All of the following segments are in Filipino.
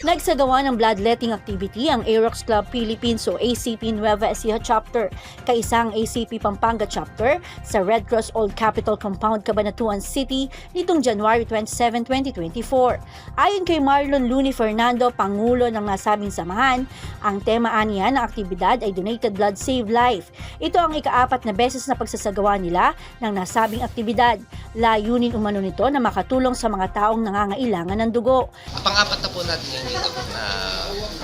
Nagsagawa ng bloodletting activity ang Aerox Club Philippines o ACP Nueva Ecija Chapter, kaisang ACP Pampanga Chapter sa Red Cross Old Capitol Compound, Cabanatuan City nitong January 27, 2024. Ayon kay Marlon Luni Fernando, Pangulo ng nasabing samahan, ang tema aniya ng aktibidad ay Donated Blood Save Life. Ito ang ikaapat na beses na pagsasagawa nila ng nasabing aktibidad. Layunin umano nito na makatulong sa mga taong nangangailangan ng dugo. Pang-apat na po natin ngayon dito na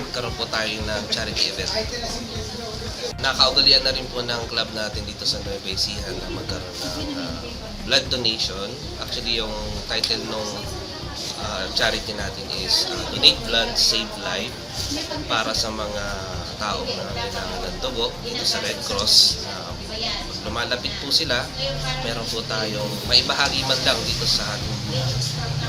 magkaroon po tayo ng charity event. Nakaugalian na rin po ng club natin dito sa Nueva Ecija na magkaroon ng ah, blood donation. Actually, yung title nung ah, charity natin is ah, Donate Blood, Save Life para sa mga taong na kailangan ng dugo dito sa Red Cross. Pag lumalapit po sila, meron po tayong maibahagi man lang dito sa ating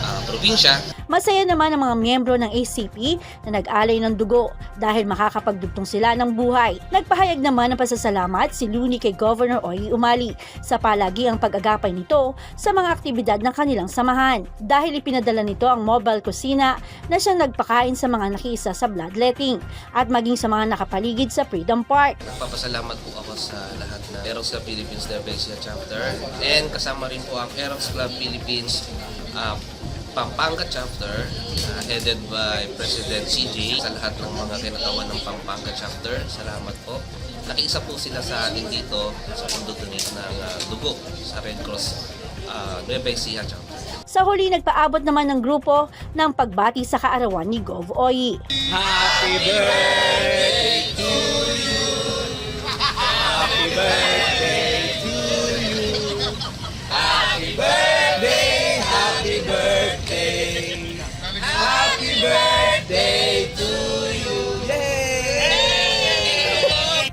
ah, probinsya Masaya naman ang mga miyembro ng ACP na nag-alay ng dugo dahil makakapagdugtong sila ng buhay. Nagpahayag naman ng pasasalamat si Luni kay Governor Oy Umali sa palagiang pag-agapay nito sa mga aktibidad ng kanilang samahan dahil ipinadala nito ang mobile kusina na siyang nagpakain sa mga nakiisa sa bloodletting at maging sa mga nakapaligid sa Freedom Park. Nagpapasalamat po ako sa lahat na Aerox Club Philippines Nueva Ecija chapter and kasama rin po ang Aerox Club Philippines uh, Pampanga chapter uh, headed by President CJ sa lahat ng mga kinakawan ng Pampanga chapter. Salamat po. Nakiisa po sila sa atin dito sa pagdodonate ng uh, dugo sa Red Cross uh, Nueva Ecija chapter. Sa huli, nagpaabot naman ng grupo ng pagbati sa kaarawan ni Gov. Oy. Happy birthday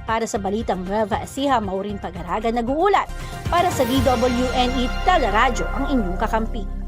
Para sa Balitang Nueva Ecija, Maureen Pagaraga nag-uulat. Para sa DWNE Teleradyo, ang inyong kakampi.